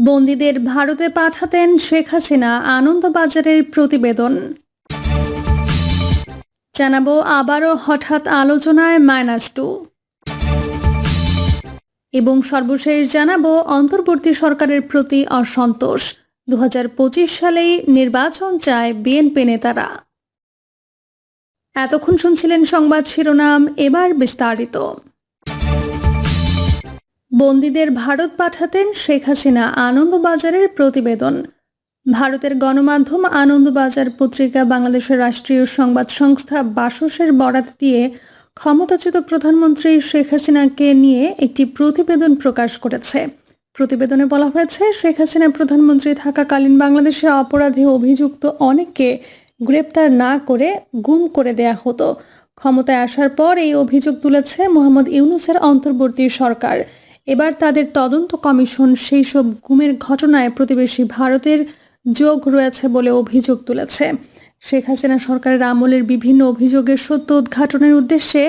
বন্দীদের ভারতে পাঠাতেন শেখ হাসিনা আনন্দবাজারের প্রতিবেদন। জানাব আবারও হঠাৎ আলোচনায় মাইনাস টু। এবং সর্বশেষ জানাব অন্তর্বর্তী সরকারের প্রতি অসন্তোষ। দু হাজার পঁচিশ সালেই নির্বাচন চায় বিএনপি নেতারা। এতক্ষণ শুনছিলেন সংবাদ শিরোনাম, এবার বিস্তারিত। বন্দীদের ভারত পাঠাতেন শেখ হাসিনা আনন্দবাজারের প্রতিবেদন। ভারতের গণমাধ্যম আনন্দবাজার পত্রিকা বাংলাদেশের রাষ্ট্রীয় সংবাদ সংস্থা বাসসের বরাত দিয়ে ক্ষমতাচ্যুত প্রধানমন্ত্রী শেখ হাসিনাকে নিয়ে একটি প্রতিবেদন প্রকাশ করেছে। প্রতিবেদনে বলা হয়েছে, শেখ হাসিনা প্রধানমন্ত্রী থাকাকালীন বাংলাদেশে অপরাধে অভিযুক্ত অনেককে গ্রেপ্তার না করে গুম করে দেয়া হতো। ক্ষমতায় আসার পর এই অভিযোগ তুলেছে মোহাম্মদ ইউনুসের অন্তর্বর্তী সরকার। এবার তাদের তদন্ত কমিশন সেই সব গুমের ঘটনায় প্রতিবেশী ভারতের যোগ রয়েছে বলে অভিযোগ তুলেছে। শেখ হাসিনা সরকারের আমলের বিভিন্ন অভিযোগের সত্য উদ্ঘাটনের উদ্দেশ্যে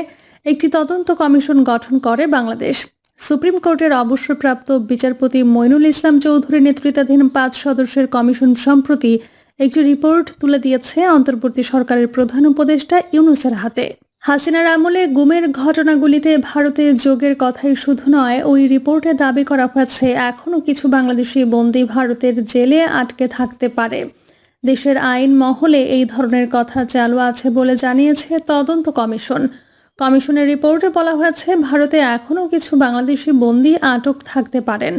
একটি তদন্ত কমিশন গঠন করে বাংলাদেশ। সুপ্রিম কোর্টের অবসরপ্রাপ্ত বিচারপতি মইনুল ইসলাম চৌধুরী নেতৃত্বাধীন পাঁচ সদস্যের কমিশন সম্প্রতি একটি রিপোর্ট তুলে দিয়েছে অন্তর্বর্তী সরকারের প্রধান উপদেষ্টা ইউনুসের হাতে। হাসিনার আমলে গুমের ঘটনাগুলিতে ভারতে যোগের কথাই শুধু নয়, ওই রিপোর্টে দাবি করা হয়েছে, এখনও কিছু বাংলাদেশি বন্দী ভারতের জেলে আটকে থাকতে পারে। দেশের আইন মহলে এই ধরনের কথা চালু আছে বলে জানিয়েছে তদন্ত কমিশন। কমিশনের রিপোর্টে বলা হয়েছে, ভারতে এখনও কিছু বাংলাদেশি বন্দী আটক থাকতে পারেন।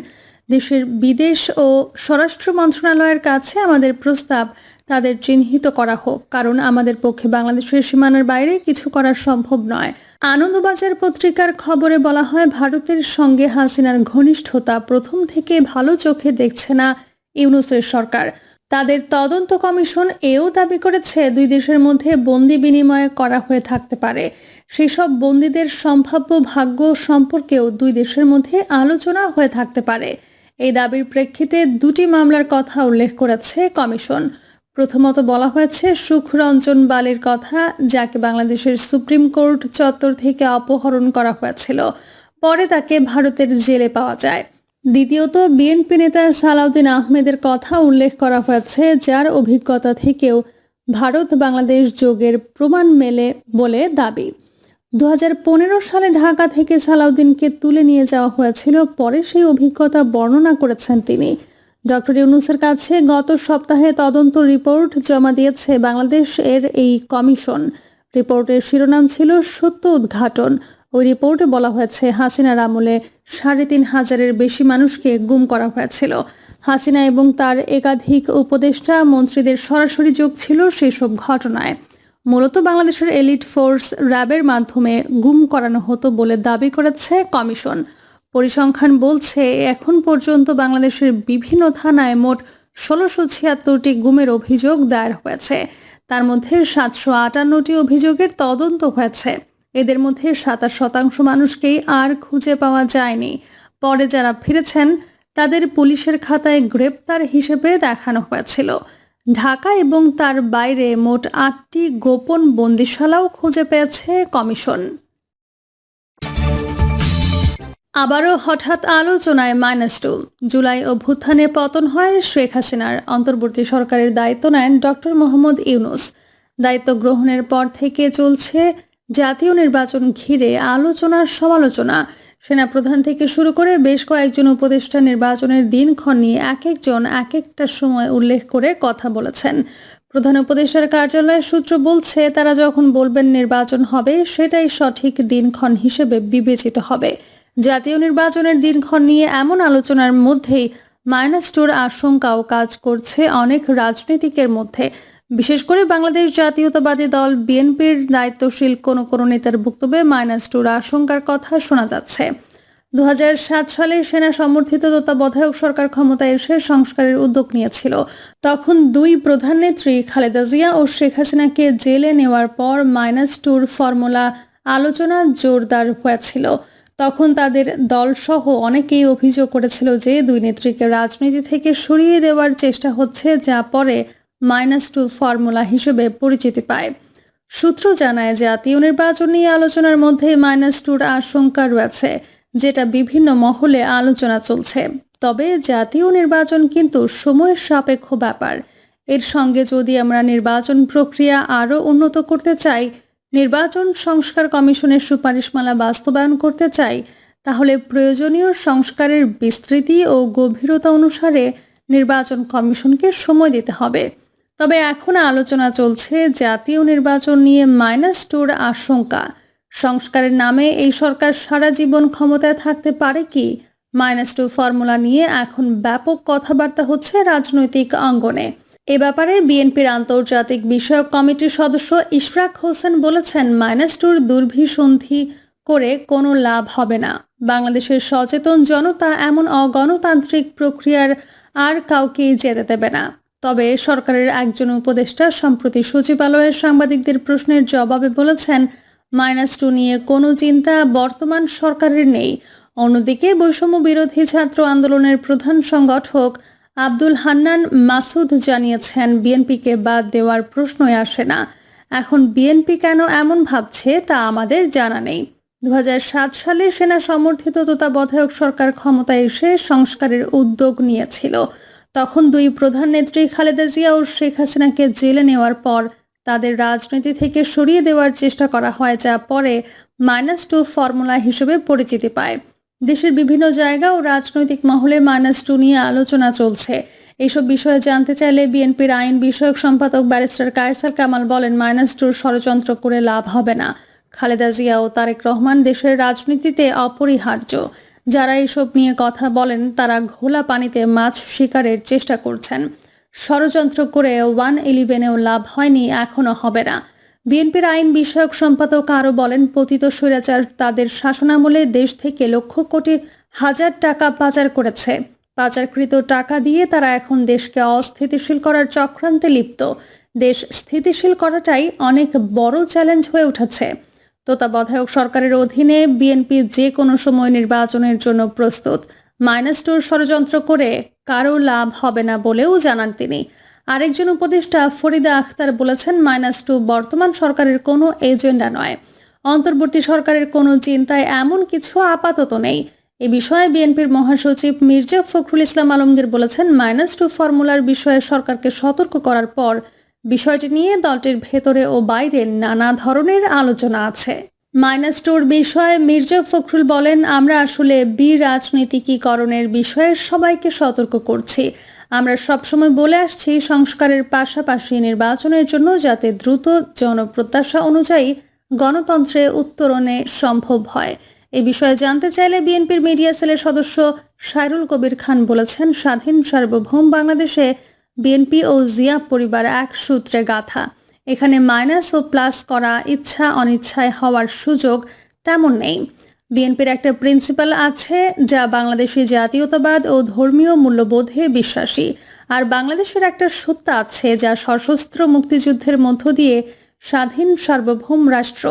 দেশের বিদেশ ও স্বরাষ্ট্র মন্ত্রণালয়ের কাছে আমাদের প্রস্তাব তাদের চিহ্নিত করা হোক। কারণ আমাদের পক্ষে বাংলাদেশের সীমানার বাইরে কিছু করা সম্ভব নয়। আনন্দবাজার পত্রিকার খবরে বলা হয়, ভারতের সঙ্গে হাসিনার ঘনিষ্ঠতা প্রথম থেকে ভালো চোখে দেখছে না ইউনুসের সরকার। তাদের তদন্ত কমিশন এও দাবি করেছে, দুই দেশের মধ্যে বন্দি বিনিময় করা হয়ে থাকতে পারে। সেসব বন্দীদের সম্ভাব্য ভাগ্য সম্পর্কেও দুই দেশের মধ্যে আলোচনা হয়ে থাকতে পারে। এই দাবির প্রেক্ষিতে দুটি মামলার কথা উল্লেখ করেছে কমিশন। প্রথমত বলা হয়েছে, সুখরঞ্জন বালের কথা, যাকে বাংলাদেশের সুপ্রিম কোর্ট চত্বর থেকে অপহরণ করা হয়েছিল, পরে তাকে ভারতের জেলে পাওয়া যায়। দ্বিতীয়ত, বিএনপি নেতা সালাউদ্দিন আহমেদের কথা উল্লেখ করা হয়েছে, যার অভিজ্ঞতা থেকেও ভারত বাংলাদেশ যোগের প্রমাণ মেলে বলে দাবি। দু হাজার পনেরো সালে ঢাকা থেকে সালাউদ্দিনকে তুলে নিয়ে যাওয়া হয়েছিল, পরে সেই অভিজ্ঞতা বর্ণনা করেছেন তিনি। ডক্টর ইউনুসের কাছে গত সপ্তাহে তদন্ত রিপোর্ট জমা দিয়েছে বাংলাদেশ এর এই কমিশন। রিপোর্টের শিরোনাম ছিল সত্য উদ্ঘাটন। ওই রিপোর্টে বলা হয়েছে, হাসিনার আমলে সাড়ে তিন হাজারের বেশি মানুষকে গুম করা হয়েছিল। হাসিনা এবং তার একাধিক উপদেষ্টা মন্ত্রীদের সরাসরি যোগ ছিল সেসব ঘটনায়। মূলত বাংলাদেশের এলিট ফোর্স র্যাবের মাধ্যমে গুম করানো হতো বলে দাবি করেছে কমিশন। পরিসংখ্যান বলছে, এখন পর্যন্ত বাংলাদেশের বিভিন্ন থানায় মোট ষোলোশো ছিয়াত্তরটি গুমের অভিযোগ দায়ের হয়েছে। তার মধ্যে সাতশো আটান্নটি অভিযোগের তদন্ত হয়েছে। এদের মধ্যে সাতাশ শতাংশ মানুষকেই আর খুঁজে পাওয়া যায়নি। পরে যারা ফিরেছেন, তাদের পুলিশের খাতায় গ্রেপ্তার হিসেবে দেখানো হয়েছিল। ঢাকা এবং তার বাইরে মোট আটটি গোপন বন্দিশালাও খুঁজে পেয়েছে কমিশন। আবারও হঠাৎ আলোচনায় মাইনাস টু। জুলাই অভ্যুত্থানে পতন হয় শেখ হাসিনার। অন্তর্বর্তী সরকারের দায়িত্ব নেন ডক্টর মোহাম্মদ ইউনুস। দায়িত্ব গ্রহণের পর থেকে চলছে জাতীয় নির্বাচন ঘিরে আলোচনার সমালোচনা সেনাপ্রধান থেকে শুরু করে বেশ কয়েকজন উপদেষ্টা নির্বাচনের দিনক্ষণ নিয়ে এক একজন এক একটা সময় উল্লেখ করে কথা বলেছেন। প্রধান উপদেষ্টার কার্যালয়ের সূত্র বলছে, তারা যখন বলবেন নির্বাচন হবে, সেটাই সঠিক দিনক্ষণ হিসেবে বিবেচিত হবে। জাতীয় নির্বাচনের দিনক্ষণ নিয়ে এমন আলোচনার মধ্যেই মাইনাস টুর আশঙ্কাও কাজ করছে অনেক রাজনীতিকের মধ্যে। বিশেষ করে বাংলাদেশ জাতীয়তাবাদী দল বিএনপির দায়িত্বশীল কোনো কোনো নেতার বক্তব্যে মাইনাস টুর আশঙ্কার কথা শোনা যাচ্ছে। দু হাজার সাত সালে সেনা সমর্থিত তত্ত্বাবধায়ক সরকার ক্ষমতায় এসে সংস্কারের উদ্যোগ নিয়েছিল। তখন দুই প্রধান নেত্রী খালেদা জিয়া ও শেখ হাসিনাকে জেলে নেওয়ার পর মাইনাস টুর ফর্মুলা আলোচনা জোরদার হয়েছিল। তখন তাদের দলসহ অনেকেই অভিযোগ করেছিল যে দুই নেত্রীকে রাজনীতি থেকে সরিয়ে দেওয়ার চেষ্টা হচ্ছে, যা পরে মাইনাস টু ফর্মুলা হিসেবে পরিচিতি পায়। সূত্র জানায় জাতীয় নির্বাচন নিয়ে আলোচনার মধ্যে মাইনাস টুর আশঙ্কা রয়েছে, যেটা বিভিন্ন মহলে আলোচনা চলছে। তবে জাতীয় নির্বাচন কিন্তু সময়ের সাপেক্ষ ব্যাপার। এর সঙ্গে যদি আমরা নির্বাচন প্রক্রিয়া আরও উন্নত করতে চাই, নির্বাচন সংস্কার কমিশনের সুপারিশমালা বাস্তবায়ন করতে চাই, তাহলে প্রয়োজনীয় সংস্কারের বিস্তৃতি ও গভীরতা অনুসারে নির্বাচন কমিশনকে সময় দিতে হবে। তবে এখন আলোচনা চলছে জাতীয় নির্বাচন নিয়ে মাইনাস টুর আশঙ্কা। সংস্কারের নামে এই সরকার সারা জীবন ক্ষমতায় থাকতে পারে কি? মাইনাস টু ফর্মুলা নিয়ে এখন ব্যাপক কথাবার্তা হচ্ছে রাজনৈতিক অঙ্গনে। এ ব্যাপারে বিএনপির আন্তর্জাতিক বিষয়ক কমিটির সদস্য ইশরাক হোসেন বলেছেন, মাইনাস টুর দুর্ভিসন্ধি করে কোনো লাভ হবে না। বাংলাদেশের সচেতন জনতা এমন অগণতান্ত্রিক প্রক্রিয়ার আর কাউকে যেতে দেবে না। তবে সরকারের একজন উপদেষ্টা সম্প্রতি সচিবালয়ের সাংবাদিকদের প্রশ্নের জবাবে বলেছেন, মাইনাস টু নিয়ে কোনো চিন্তা বর্তমান সরকারের নেই। অন্যদিকে বৈষম্য বিরোধী ছাত্র আন্দোলনের প্রধান সংগঠক আব্দুল হান্নান মাসুদ জানিয়েছেন, বিএনপিকে বাদ দেওয়ার প্রশ্নই আসে না। এখন বিএনপি কেন এমন ভাবছে তা আমাদের জানা নেই। দু হাজার সাত সালে সেনা সমর্থিত তত্ত্বাবধায়ক সরকার ক্ষমতায় এসে সংস্কারের উদ্যোগ নিয়েছিল। তখন দুই প্রধান নেত্রী খালেদা জিয়া ও শেখ হাসিনাকে জেলে নেওয়ার পর তাদের রাজনীতি থেকে সরিয়ে দেওয়ার চেষ্টা করা হয়, যা পরে মাইনাস টু ফর্মুলা হিসেবে পরিচিতি পায়। দেশের বিভিন্ন জায়গা ও রাজনৈতিক মহলে মাইনাস টু নিয়ে আলোচনা চলছে। এইসব বিষয়ে জানতে চাইলে বিএনপির আইন বিষয়ক সম্পাদক ব্যারিস্টার কায়সার কামাল বলেন, মাইনাস টুর ষড়যন্ত্র করে লাভ হবে না। খালেদা জিয়া ও তারেক রহমান দেশের রাজনীতিতে অপরিহার্য। যারা এসব নিয়ে কথা বলেন, তারা ঘোলা পানিতে মাছ শিকারের চেষ্টা করছেন। ষড়যন্ত্র করে ওয়ান ইলেভেনেও লাভ হয়নি, এখনও হবে না। বিএনপির আইন বিষয়ক সম্পাদক আরও বলেন, পতিত স্বৈরাচার তাদের শাসনামলে দেশ থেকে লক্ষ কোটি হাজার টাকা পাচার করেছে। পাচারকৃত টাকা দিয়ে তারা এখন দেশকে অস্থিতিশীল করার চক্রান্তে লিপ্ত। দেশ স্থিতিশীল করাটাই অনেক বড় চ্যালেঞ্জ হয়ে উঠেছে। তত্ত্বাবধায়ক সরকারের অধীনে বিএনপি যে কোনো সময় নির্বাচনের জন্য প্রস্তুত। মাইনাস টুর ষড়যন্ত্র করে কারও লাভ হবে না বলেও জানান তিনি। আরেকজন উপদেষ্টা ফরিদা আখতার বলেছেন, মাইনাস টু বর্তমান সরকারের কোনো এজেন্ডা নয়। অন্তর্বর্তী সরকারের কোনো চিন্তায় এমন কিছু আপাতত নেই। এ বিষয়ে বিএনপির মহাসচিব মির্জা ফখরুল ইসলাম আলমগীর বলেছেন, মাইনাস টু ফর্মুলার বিষয়ে সরকারকে সতর্ক করার পর বিষয়টি নিয়ে দলটির ভেতরে ও বাইরে নানা ধরনের আলোচনা আছে। মাইনাস টুর বিষয়ে মির্জা ফখরুল বলেন, আমরা আসলে বি রাজনীতিকীকরণের বিষয়ে সবাইকে সতর্ক করছি। আমরা সবসময় বলে আসছি সংস্কারের পাশাপাশি নির্বাচনের জন্য যাতে দ্রুত জনপ্রত্যাশা অনুযায়ী গণতন্ত্রে উত্তরণে সম্ভব হয়। এ বিষয়ে জানতে চাইলে বিএনপির মিডিয়া সেলের সদস্য সাইরুল কবির খান বলেছেন, স্বাধীন সার্বভৌম বাংলাদেশে বিএনপি ও জিয়া পরিবার এক সূত্রে গাথা। এখানে মাইনাস ও প্লাস করা ইচ্ছা অনিচ্ছায় হওয়ার সুযোগ তেমন নেই। বিএনপির একটা প্রিন্সিপাল আছে, যা বাংলাদেশি জাতীয়তাবাদ ও ধর্মীয় মূল্যবোধে বিশ্বাসী। আর বাংলাদেশের একটা সত্তা আছে, যা সশস্ত্র মুক্তিযুদ্ধের মধ্য দিয়ে স্বাধীন সার্বভৌম রাষ্ট্র।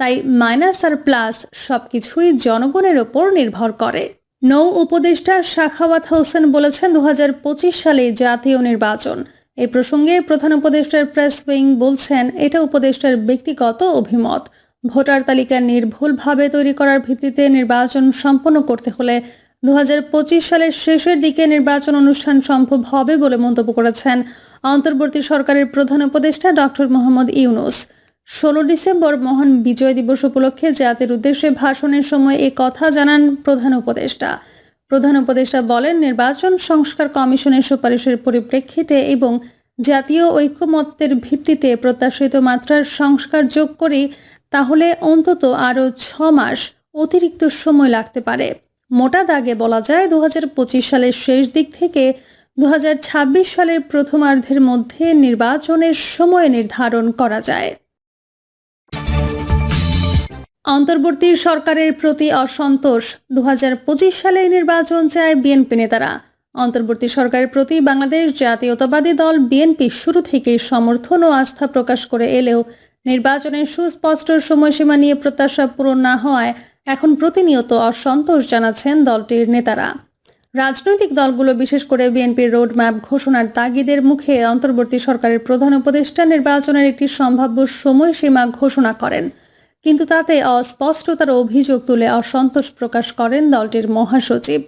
তাই মাইনাস আর প্লাস সবকিছুই জনগণের ওপর নির্ভর করে। নৌ উপদেষ্টা শাখাওয়াত হোসেন বলেছেন দু হাজার পঁচিশ সালে জাতীয় নির্বাচন। এই প্রসঙ্গে প্রধান উপদেষ্টার প্রেস উইং বলছেন, এটা উপদেষ্টার ব্যক্তিগত অভিমত। ভোটার তালিকা নির্ভুলভাবে তৈরি করার ভিত্তিতে নির্বাচন সম্পন্ন করতে হলে দু হাজার পঁচিশ সালের শেষের দিকে নির্বাচন অনুষ্ঠান সম্ভব হবে বলে মন্তব্য করেছেন। অন্তর্বর্তী সরকারের প্রধান উপদেষ্টা ডক্টর মোহাম্মদ ইউনুস। ষোলো ডিসেম্বর মহান বিজয় দিবস উপলক্ষে জাতির উদ্দেশ্যে ভাষণের সময় এ কথা জানান প্রধান উপদেষ্টা। প্রধান উপদেষ্টা বলেন, নির্বাচন সংস্কার কমিশনের সুপারিশের পরিপ্রেক্ষিতে এবং জাতীয় ঐক্যমত্যের ভিত্তিতে প্রত্যাশিত মাত্রার সংস্কার যোগ করি, তাহলে অন্তত আরও ছ মাস অতিরিক্ত সময় লাগতে পারে। মোটা দাগে বলা যায় দু হাজার পঁচিশ সালের শেষ দিক থেকে দু হাজার ছাব্বিশ সালের প্রথমার্ধের মধ্যে নির্বাচনের সময় নির্ধারণ করা যায়। অন্তর্বর্তী সরকারের প্রতি অসন্তোষ। দু হাজার পঁচিশ সালে নির্বাচন চায় বিএনপি নেতারা। অন্তর্বর্তী সরকারের প্রতি বাংলাদেশ জাতীয়তাবাদী দল বিএনপি শুরু থেকেই সমর্থন ও আস্থা প্রকাশ করে এলেও নির্বাচনের সুস্পষ্ট সময়সীমা নিয়ে প্রত্যাশা পূরণ না হওয়ায় এখন প্রতিনিয়ত অসন্তোষ জানাচ্ছেন দলটির নেতারা। রাজনৈতিক দলগুলো বিশেষ করে বিএনপির রোডম্যাপ ঘোষণার তাগিদের মুখে অন্তর্বর্তী সরকারের প্রধান উপদেষ্টা নির্বাচনের একটি সম্ভাব্য সময়সীমা ঘোষণা করেন। কিন্তু তাতে অস্পষ্টতার অভিযোগ তুলে অসন্তোষ প্রকাশ করেন দলটির মহাসচিব।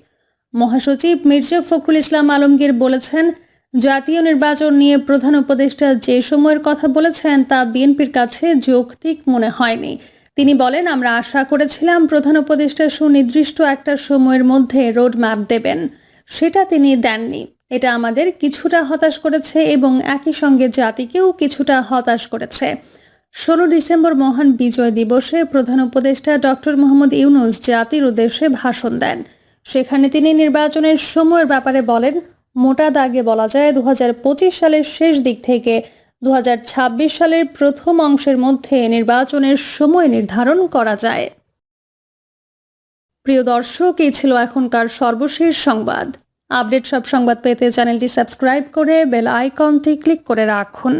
মহাসচিব মির্জা ফখরুল ইসলাম আলমগীর বলেছেন, জাতীয় নির্বাচন নিয়ে প্রধান উপদেষ্টা যে সময়ের কথা বলেছেন তা বিএনপির কাছে যৌক্তিক মনে হয়নি। তিনি বলেন, আমরা আশা করেছিলাম প্রধান উপদেষ্টা সুনির্দিষ্ট একটা সময়ের মধ্যে রোড ম্যাপ দেবেন। সেটা তিনি দেননি। এটা আমাদের কিছুটা হতাশ করেছে এবং একই সঙ্গে জাতিকেও কিছুটা হতাশ করেছে। ষোলো ডিসেম্বর মহান বিজয় দিবসে প্রধান উপদেষ্টা ডক্টর মোহাম্মদ ইউনুস জাতির উদ্দেশ্যে ভাষণ দেন। সেখানে তিনি নির্বাচনের সময়ের ব্যাপারে বলেন, মোটা দাগে বলা যায় দু হাজার পঁচিশ সালের শেষ দিক থেকে দু হাজার ছাব্বিশ সালের প্রথম অংশের মধ্যে নির্বাচনের সময় নির্ধারণ করা যায়। প্রিয় দর্শক, এই ছিল এখনকার সর্বশেষ সংবাদ। আপডেট সব সংবাদ পেতে চ্যানেলটি সাবস্ক্রাইব করে বেল আইকনটি ক্লিক করে রাখুন।